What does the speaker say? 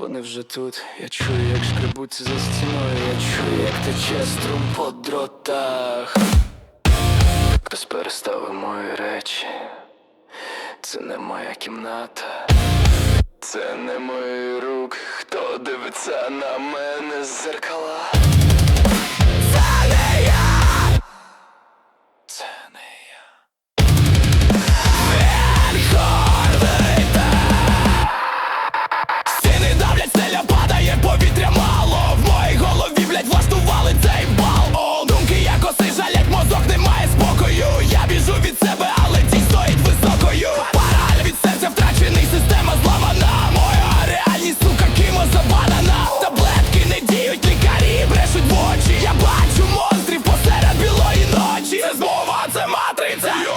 вони вже тут. Я чую, як шкребуться за стіною, я чую, як тече струм по дротах. Хтось переставив мої речі. Це не моя кімната. Це не мої рук, хто дивиться на мене з. It's time